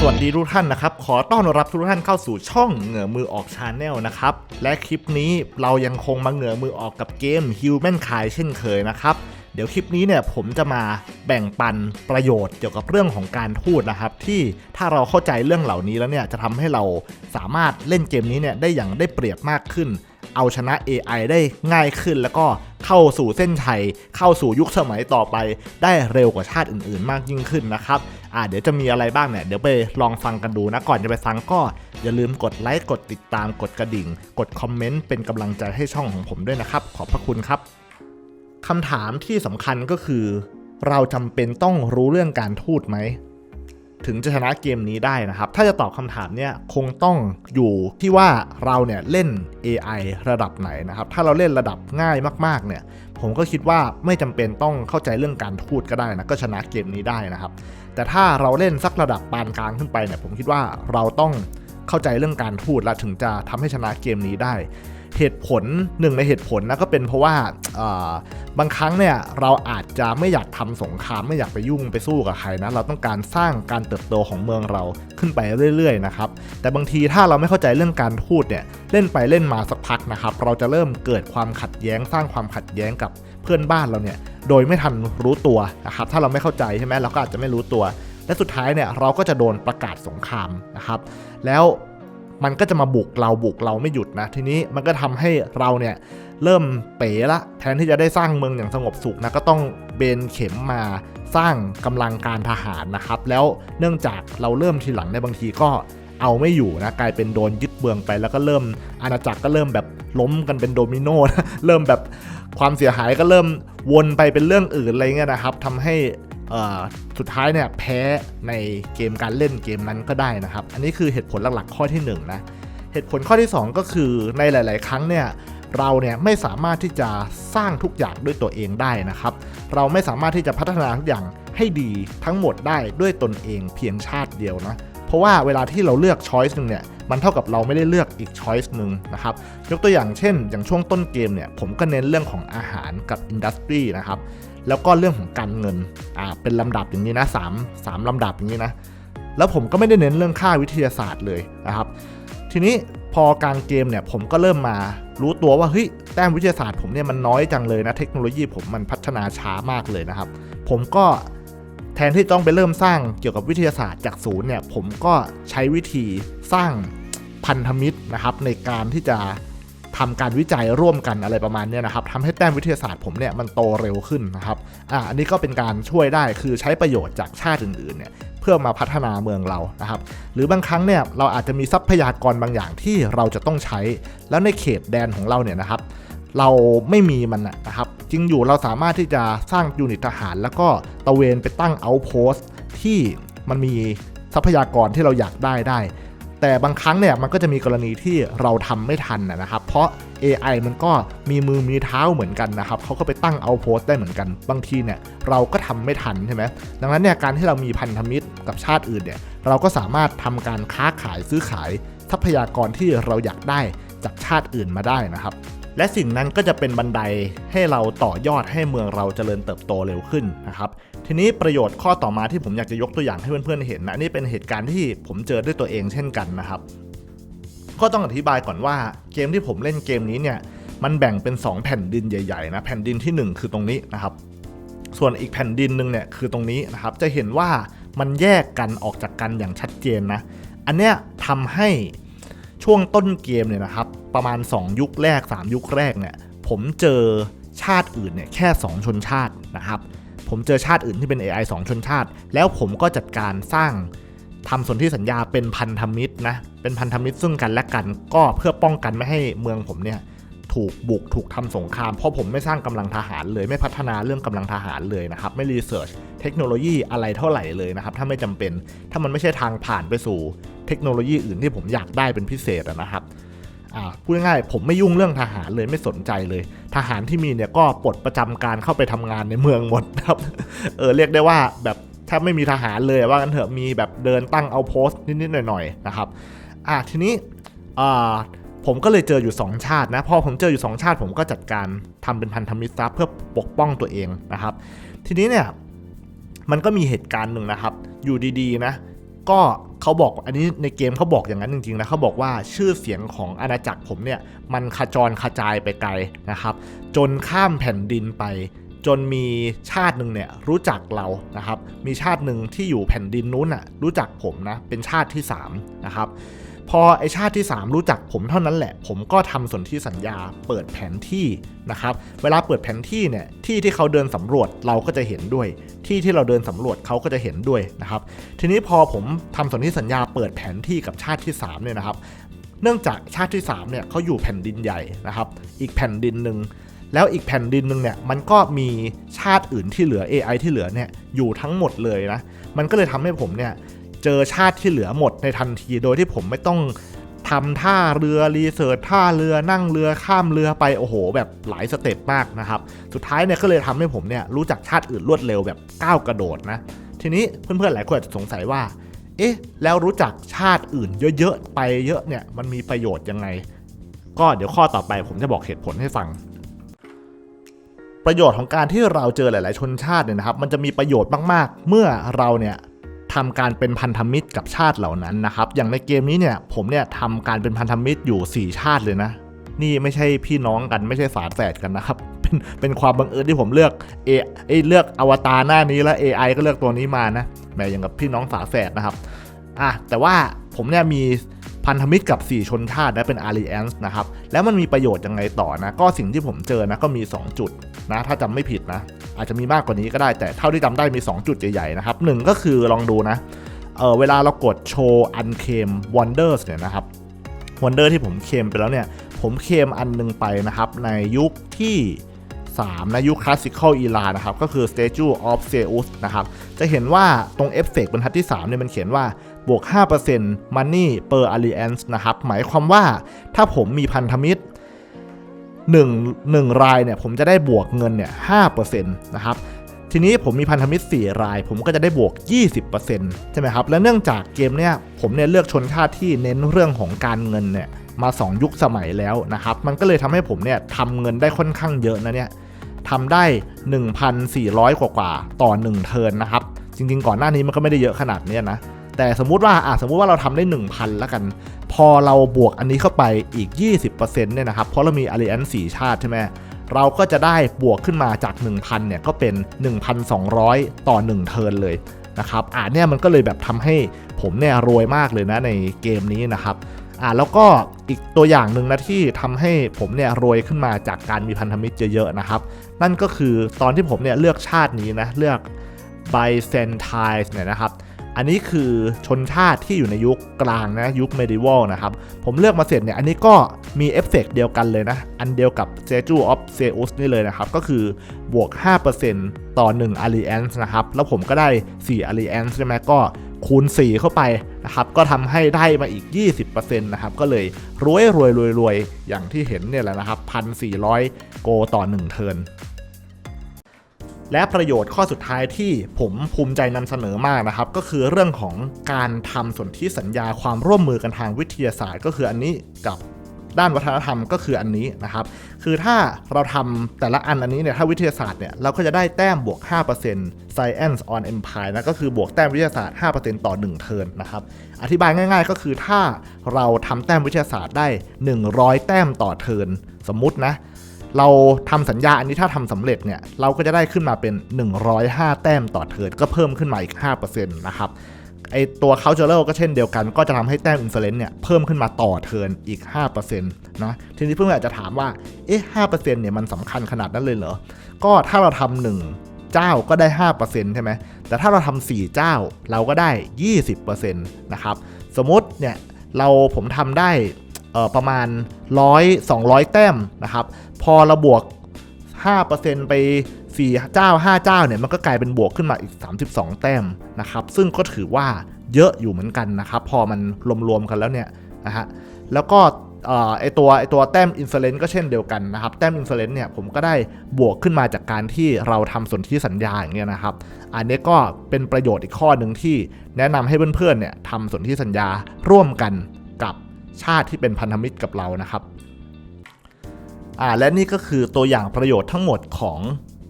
สวัสดีทุกท่านนะครับ ขอต้อนรับทุกท่านเข้าสู่ช่องเหงื่อมือออกชาแนลนะครับ และคลิปนี้เรายังคงมาเหงื่อมือออกกับเกม Human k i เช่นเคยนะครับ เดี๋ยวคลิปนี้เนี่ยผมจะมาแบ่งปันประโยชน์เกี่ยวกับเรื่องของการพูดนะครับ ที่ถ้าเราเข้าใจเรื่องเหล่านี้แล้วเนี่ยจะทำให้เราสามารถเล่นเกมนี้เนี่ยได้อย่างได้เปรียบมากขึ้น เอาชนะ AI ได้ง่ายขึ้น แล้วก็เข้าสู่เส้นชัยเข้าสู่ยุคสมัยต่อไป ได้เร็วกว่าชาติอื่นๆ มากยิ่งขึ้นนะครับอ่าเดี๋ยวจะมีอะไรบ้างเนี่ยเดี๋ยวไปลองฟังกันดูนะก่อนจะไปฟังก็ อย่าลืมกดไลค์กดติดตามกดกระดิ่ง กดคอมเมนต์เป็นกำลังใจให้ช่องของผมด้วยนะครับ ขอบพระคุณครับคำถามที่สำคัญก็คือ เราจำเป็นต้องรู้เรื่องการทูตไหม ถึงจะชนะเกมนี้ได้นะครับ ถ้าจะตอบคำถามเนี่ยคงต้องอยู่ที่ว่าเราเนี่ยเล่น AI ระดับไหนนะครับ ถ้าเราเล่นระดับง่ายมากๆเนี่ย ผมก็คิดว่าไม่จำเป็นต้องเข้าใจเรื่องการทูตก็ได้นะ ก็ชนะเกมนี้ได้นะครับ แต่ถ้าเราเล่นสักระดับปานกลางขึ้นไปเนี่ย ผมคิดว่าเราต้องเข้าใจเรื่องการทูตและถึงจะทำให้ชนะเกมนี้ได้ เหตุผลหนึ่งในเหตุผลนะก็เป็นเพราะว่าบางครั้งเนี่ยเราอาจจะไม่อยากทำสงครามไม่อยากไปยุ่งไปสู้กับใครนะเราต้องการสร้างการเติบโตของเมืองเราขึ้นไปเรื่อยๆนะครับแต่บางทีถ้าเราไม่เข้าใจเรื่องการพูดเนี่ยเล่นไปเล่นมาสักพักนะครับ เราจะเริ่มเกิดความขัดแย้ง สร้างความขัดแย้งกับเพื่อนบ้านเราเนี่ยโดยไม่ทันรู้ตัวนะครับถ้าเราไม่เข้าใจใช่ไหมเราก็อาจจะไม่รู้ตัว และสุดท้ายเนี่ยเราก็จะโดนประกาศสงครามนะครับแล้ว มันก็จะมาบุกเราบุกเราไม่หยุดนะ ทีนี้มันก็ทำให้เราเนี่ยเริ่มเป๋ละ แทนที่จะได้สร้างเมืองอย่างสงบสุขนะก็ต้องเบนเข็มมาสร้างกำลังการทหารนะครับ แล้วเนื่องจากเราเริ่มทีหลังในบางทีก็เอาไม่อยู่นะกลายเป็นโดนยึดเมืองไปแล้วก็เริ่มอาณาจักรก็เริ่มแบบล้มกันเป็นโดมิโนนะเริ่มแบบความเสียหายก็เริ่มวนไปเป็นเรื่องอื่นอะไรเงี้ยนะครับทำให้ สุดท้ายเนี่ยแพ้ในเกมการเล่นเกมนั้นก็ได้นะครับ อันนี้คือเหตุผลหลักๆข้อที่1นงนะเหตุผลข้อที่ 2 ก็คือในหลาย ๆ ครั้งเนี่ยเราเนี่ยไม่สามารถที่จะสร้างทุกอย่างด้วยตัวเองได้นะครับ เราไม่สามารถที่จะพัฒนาทุกอย่างให้ดีทั้งหมดได้ด้วยตนเองเพียงชาติเดียวนะเพราะว่าเวลาที่เราเลือกช้อยส์หนึ่งเนี่ยมันเท่ากับเราไม่ได้เลือกอีกช้อยส์หนึ่งนะครับยกตัวอย่างเช่น อย่างช่วงต้นเกมเนี่ยผมก็เน้นเรื่องของอาหารกับอินดัสทรีนะครับ แล้วก็เรื่องของการเงินอ่าเป็นลำดับอย่างนี้นะสามสามลำดับอย่างนี้นะแล้วผมก็ไม่ได้เน้นเรื่องค่าวิทยาศาสตร์เลยนะครับ ทีนี้พอกลางเกมเนี่ยผมก็เริ่มมารู้ตัวว่าเฮ้ยแต้มวิทยาศาสตร์ผมเนี่ยมันน้อยจังเลยนะเทคโนโลยีผมมันพัฒนาช้ามากเลยนะครับ ผมก็แทนที่ต้องไปเริ่มสร้างเกี่ยวกับวิทยาศาสตร์จากศูนย์เนี่ยผมก็ใช้วิธีสร้างพันธมิตรนะครับในการที่จะ ทำการวิจัยร่วมกันอะไรประมาณนี้นะครับทำให้แต้มวิทยาศาสตร์ผมเนี่ยมันโตเร็วขึ้นนะครับอ่าอันนี้ก็เป็นการช่วยได้คือใช้ประโยชน์จากชาติอื่นๆเนี่ยเพื่อมาพัฒนาเมืองเรานะครับหรือบางครั้งเนี่ยเราอาจจะมีทรัพยากรบางอย่างที่เราจะต้องใช้ แล้วในเขตแดนของเราเนี่ยนะครับเราไม่มีมันนะครับจริงอยู่เราสามารถที่จะสร้างยูนิตทหาร แล้วก็ตระเวนไปตั้งเอาโพสต์ที่มันมีทรัพยากรที่เราอยากได้ได้ แต่บางครั้งเนี่ยมันก็จะมีกรณีที่เราทำไม่ทันนะครับ เพราะ AI มันก็มีมือมีเท้าเหมือนกันนะครับเขาก็ไปตั้งเอาโพสได้เหมือนกัน บางทีเนี่ยเราก็ทำไม่ทันใช่ไหมดังนั้นเนี่ยการที่เรามีพันธมิตรกับชาติอื่นเนี่ยเราก็สามารถทำการค้าขายซื้อขายทรัพยากรที่เราอยากได้จากชาติอื่นมาได้นะครับ และสิ่งนั้นก็จะเป็นบันไดให้เราต่อยอดให้เมืองเราเจริญเติบโตเร็วขึ้นนะครับทีนี้ประโยชน์ข้อต่อมาที่ผมอยากจะยกตัวอย่างให้เพื่อนๆเห็นนะนี่เป็นเหตุการณ์ที่ผมเจอด้วยตัวเองเช่นกันนะครับ ก็ต้องอธิบายก่อนว่าเกมที่ผมเล่นเกมนี้เนี่ยมันแบ่งเป็น 2 แผ่นดินใหญ่ๆนะแผ่นดินที่ 1 คือตรงนี้นะครับ ส่วนอีกแผ่นดินหนึ่งเนี่ยคือตรงนี้นะครับ จะเห็นว่ามันแยกกันออกจากกันอย่างชัดเจนนะ อันเนี้ยทำให้ ช่วงต้นเกมเนี่ยนะครับ ประมาณ 2 ยุคแรก 3 ยุคแรกเนี่ย ผมเจอชาติอื่นเนี่ยแค่ 2 ชนชาตินะครับ ผมเจอชาติอื่นที่เป็น AI 2 ชนชาติ แล้วผมก็จัดการสร้างทำสนธิสัญญาเป็นพันธมิตรนะ เป็นพันธมิตรซึ่งกันและกันก็เพื่อป้องกันไม่ให้เมืองผมเนี่ย ถูกบุกถูกทำสงครามเพราะผมไม่สร้างกำลังทหารเลยไม่พัฒนาเรื่องกำลังทหารเลยนะครับ ไม่รีเสิร์ชเทคโนโลยีอะไรเท่าไหร่เลยนะครับ ถ้าไม่จำเป็นถ้ามันไม่ใช่ทางผ่านไปสู่เทคโนโลยีอื่นที่ผมอยากได้เป็นพิเศษนะครับพูดง่ายๆผมไม่ยุ่งเรื่องทหารเลยไม่สนใจเลย ทหารที่มีเนี่ยก็ปลดประจำการเข้าไปทำงานในเมืองหมดนะครับเออเรียกได้ว่าแบบแทบไม่มีทหารเลยว่ากันเถอะมีแบบเดินตั้งเอาโพสต์นิดๆหน่อยๆนะครับอะทีนี้อ่า ผมก็เลยเจออยู่ 2 ชาตินะ พอผมเจออยู่ 2 ชาติ ผมก็จัดการทำเป็นพันธมิตรซะเพื่อปกป้องตัวเองนะครับ ทีนี้เนี่ยมันก็มีเหตุการณ์หนึ่งนะครับ อยู่ดีๆนะ ก็เขาบอกอันนี้ในเกมเขาบอกอย่างนั้นจริงๆนะเขาบอกว่าชื่อเสียงของอาณาจักรผมเนี่ยมันขจรขจายไปไกลนะครับ จนข้ามแผ่นดินไป จนมีชาติหนึ่งเนี่ยรู้จักเรานะครับ มีชาติหนึ่งที่อยู่แผ่นดินนู้นน่ะรู้จักผมนะเป็นชาติที่3นะครับ พอไอชาติที่ 3 รู้จักผมเท่านั้นแหละ ผมก็ทำสนธิสัญญาเปิดแผนที่นะครับ เวลาเปิดแผนที่เนี่ยที่ที่เขาเดินสำรวจเราก็จะเห็นด้วย ที่ที่เราเดินสำรวจเขาก็จะเห็นด้วยนะครับ ทีนี้พอผมทำสนธิสัญญาเปิดแผนที่กับชาติที่3เนี่ยนะครับ เนื่องจากชาติที่3เนี่ยเขาอยู่แผ่นดินใหญ่นะครับ อีกแผ่นดินหนึ่งแล้วอีกแผ่นดินหนึ่งเนี่ยมันก็มีชาติอื่นที่เหลือ AI ที่เหลือเนี่ยอยู่ทั้งหมดเลยนะ มันก็เลยทำให้ผมเนี่ย เจอชาติที่เหลือหมดในทันทีโดยที่ผมไม่ต้องทำท่าเรือรีเสิร์ชท่าเรือนั่งเรือข้ามเรือไปโอ้โห แบบหลายสเต็ปมากนะครับ สุดท้ายเนี่ยก็เลยทำให้ผมเนี่ยรู้จักชาติอื่นรวดเร็วแบบก้าวกระโดดนะ ทีนี้เพื่อนๆหลายคนอาจจะสงสัยว่า เอ๊ะ แล้วรู้จักชาติอื่นเยอะๆไปเยอะเนี่ยมันมีประโยชน์ยังไง ก็เดี๋ยวข้อต่อไปผมจะบอกเหตุผลให้ฟัง ประโยชน์ของการที่เราเจอหลาย ๆ ชนชาติเนี่ยนะครับ มันจะมีประโยชน์มากๆ เมื่อเราเนี่ย ทำการเป็นพันธมิตรกับชาติเหล่านั้นนะครับ อย่างในเกมนี้เนี่ยผมเนี่ยทำการเป็นพันธมิตรอยู่ 4 ชาติเลยนะ นี่ไม่ใช่พี่น้องกันไม่ใช่ฝาแฝดกันนะครับเป็นเป็นความบังเอิญที่ผมเลือกเอเอเลือกอวตารหน้านี้แล้ว AI ก็เลือกตัวนี้มานะแหมอย่างกับพี่น้องฝาแฝดนะครับอะแต่ว่าผมเนี่ยมี พันธมิตรกับ 4 ชนชาตินะเป็น Alliance นะครับ แล้วมันมีประโยชน์ยังไงต่อนะ ก็สิ่งที่ผมเจอนะก็มี 2 จุดนะ ถ้าจำไม่ผิดนะ อาจจะมีมากกว่านี้ก็ได้แต่เท่าที่จำได้มี 2 จุดใหญ่ๆนะครับหนึ่งก็คือลองดูนะเออเวลาเรากดโชว์ unclaim wonders เนี่ยนะครับ wonder ที่ผมเคมไปแล้วเนี่ย ผมเคมอันหนึงไปนะครับ ในยุคที่3นะยุค classical era นะครับ ก็คือ statue of Zeus นะครับ จะเห็นว่าตรงเอฟเฟกต์บรรทัดที่ 3 เนี่ย มันเขียนว่า บวก 5% money per alliance นะครับ หมายความว่าถ้าผมมีพันธมิตร1 1รายเนี่ยผมจะได้บวกเงินเนี่ย5%นะครับทีนี้ผมมีพันธมิตร 4 ราย ผมก็จะได้บวก 20%ใช่ไหมครับ และเนื่องจากเกมเนี่ยผมเนี่ยเลือกชนชาติที่เน้นเรื่องของการเงินเนี่ยมา 2 ยุคสมัยแล้วนะครับ มันก็เลยทำให้ผมเนี่ยทำเงินได้ค่อนข้างเยอะนะเนี่ยทำได้ 1,400 กว่ากว่าต่อ 1 เทิร์นนะครับ จริงๆ ก่อนหน้านี้มันก็ไม่ได้เยอะขนาดนี้นะ แต่สมมุติว่าอะสมมุติว่าเราทำได้ 1,000 แล้วกัน พอเราบวกอันนี้เข้าไปอีก 20%เนี่ยนะครับ เพราะเรามี Alliance 4ชาติใช่ไหมเราก็จะได้บวกขึ้นมาจาก 1,000เนี่ยก็เป็น 1,200 ต่อ 1 เทิร์นเลยนะครับอ่าเนี่ยมันก็เลยแบบทำให้ผมเนี่ยรวยมากเลยนะในเกมนี้นะครับอ่าแล้วก็อีกตัวอย่างหนึ่งนะที่ทำให้ผมเนี่ยรวยขึ้นมาจากการมีพันธมิตรเยอะๆนะครับ นั่นก็คือตอนที่ผมเนี่ยเลือกชาตินี้นะเลือก Byzantine เนี่ยนะครับ อันนี้คือชนชาติที่อยู่ในยุคกลางนะยุค medieval นะครับ ผมเลือกมาเสร็จเนี่ย อันนี้ก็มีเอฟเฟกต์เดียวกันเลยนะ อันเดียวกับ Statue of Zeus นี่เลยนะครับ ก็คือบวก 5%ต่อ 1 Alliance นะครับ แล้วผมก็ได้ 4 Alliance ใช่ไหมก็คูณ 4 เข้าไปนะครับ ก็ทำให้ได้มาอีก 20%นะครับ ก็เลยรวยรวยรวยรวยอย่างที่เห็นเนี่ยแหละนะครับ 1,400 โกต่อ 1 เทิร์น และประโยชน์ข้อสุดท้ายที่ผมภูมิใจนำเสนอมากนะครับ ก็คือเรื่องของการทำสนธิสัญญาความร่วมมือกันทางวิทยาศาสตร์ ก็คืออันนี้กับด้านวัฒนธรรมก็คืออันนี้นะครับ คือถ้าเราทำแต่ละอันอันนี้เนี่ยถ้าวิทยาศาสตร์เนี่ยเราก็จะได้แต้มบวก 5% Science on Empire นะก็คือบวกแต้มวิทยาศาสตร์ 5%ต่อ 1 เทิร์นนะครับ อธิบายง่าย ๆ ก็คือถ้าเราทำแต้มวิทยาศาสตร์ได้ 100 แต้มต่อเทิร์นสมมุตินะ เราทำสัญญาอันนี้ถ้าทำสำเร็จเนี่ยเราก็จะได้ขึ้นมาเป็น 105 แต้มต่อเทิร์นก็เพิ่มขึ้นมาอีก 5%นะครับไอตัว cultural ก็เช่นเดียวกัน ก็จะทำให้แต้ม influence เนี่ยเพิ่มขึ้นมาต่อเทิร์นอีก 5%นะทีนี้เพื่อนๆอาจจะถามว่าเอ๊ะ5%เนี่ยมันสำคัญขนาดนั้นเลยเหรอ ก็ถ้าเราทำหนึ่งเจ้าก็ได้ 5%ใช่ไหมแต่ถ้าเราทำ4เจ้าเราก็ได้ 20%นะครับสมมติเนี่ยเราผมทำได้ ประมาณ 100 200 แต้มนะครับ พอเราบวก 5%ไป 4 เจ้า 5 เจ้าเนี่ยมันก็กลายเป็นบวกขึ้นมาอีก 32 แต้มนะครับ ซึ่งก็ถือว่าเยอะอยู่เหมือนกันนะครับ พอมันรวมๆกันแล้วเนี่ยนะฮะแล้วก็ไอตัวไอตัวแต้มอินเ l เลนก็เช่นเดียวกันนะครับ แต้มอินเ l เลนเนี่ยผมก็ได้บวกขึ้นมาจากการที่เราทำสนธิสัญญาอย่างเงี้ยนะครับ อันนี้ก็เป็นประโยชน์อีกข้อหนึ่งที่แนะนำให้เพื่อนๆเนี่ยทำสนธิสัญญาร่วมกัน ชาติที่เป็นพันธมิตรกับเรานะครับอ่าและนี่ก็คือตัวอย่างประโยชน์ทั้งหมดของ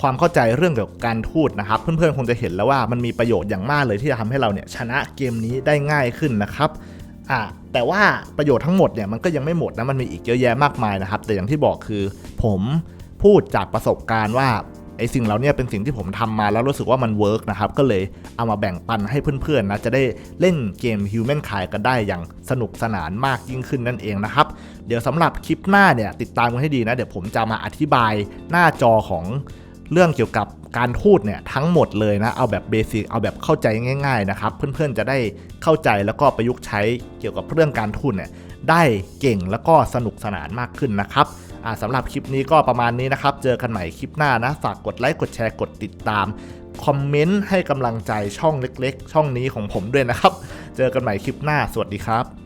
ความเข้าใจเรื่องเกี่ยวกับการทูตนะครับ เพื่อนๆคงจะเห็นแล้วว่ามันมีประโยชน์อย่างมากเลยที่จะทำให้เราเนี่ยชนะเกมนี้ได้ง่ายขึ้นนะครับอะแต่ว่าประโยชน์ทั้งหมดเนี่ยมันก็ยังไม่หมดนะมันมีอีกเยอะแยะมากมายนะครับ แต่อย่างที่บอกคือผมพูดจากประสบการณ์ว่า ไอ้สิ่งเหล่านี้เป็นสิ่งที่ผมทำมาแล้วรู้สึกว่ามันเวิร์กนะครับ ก็เลยเอามาแบ่งปันให้เพื่อนๆนะจะได้เล่นเกม Human k i กันได้อย่างสนุกสนานมากยิ่งขึ้นนั่นเองนะครับ เดี๋ยวสำหรับคลิปหน้าเนี่ยติดตามกันให้ดีนะ เดี๋ยวผมจะมาอธิบายหน้าจอของเรื่องเกี่ยวกับการพูดเนี่ยทั้งหมดเลยนะ เอาแบบเบสิกเอาแบบเข้าใจง่าย ๆนะครับ เพื่อนๆจะได้เข้าใจแล้วก็ประยุกต์ใช้เกี่ยวกับเรื่องการพูดเนี่ยได้เก่งแล้วก็สนุกสนานมากขึ้นนะครับ อ่าสำหรับคลิปนี้ก็ประมาณนี้นะครับ เจอกันใหม่คลิปหน้านะ ฝากกดไลค์กดแชร์กดติดตาม คอมเมนต์ให้กำลังใจช่องเล็กๆ ช่องนี้ของผมด้วยนะครับ เจอกันใหม่คลิปหน้า สวัสดีครับ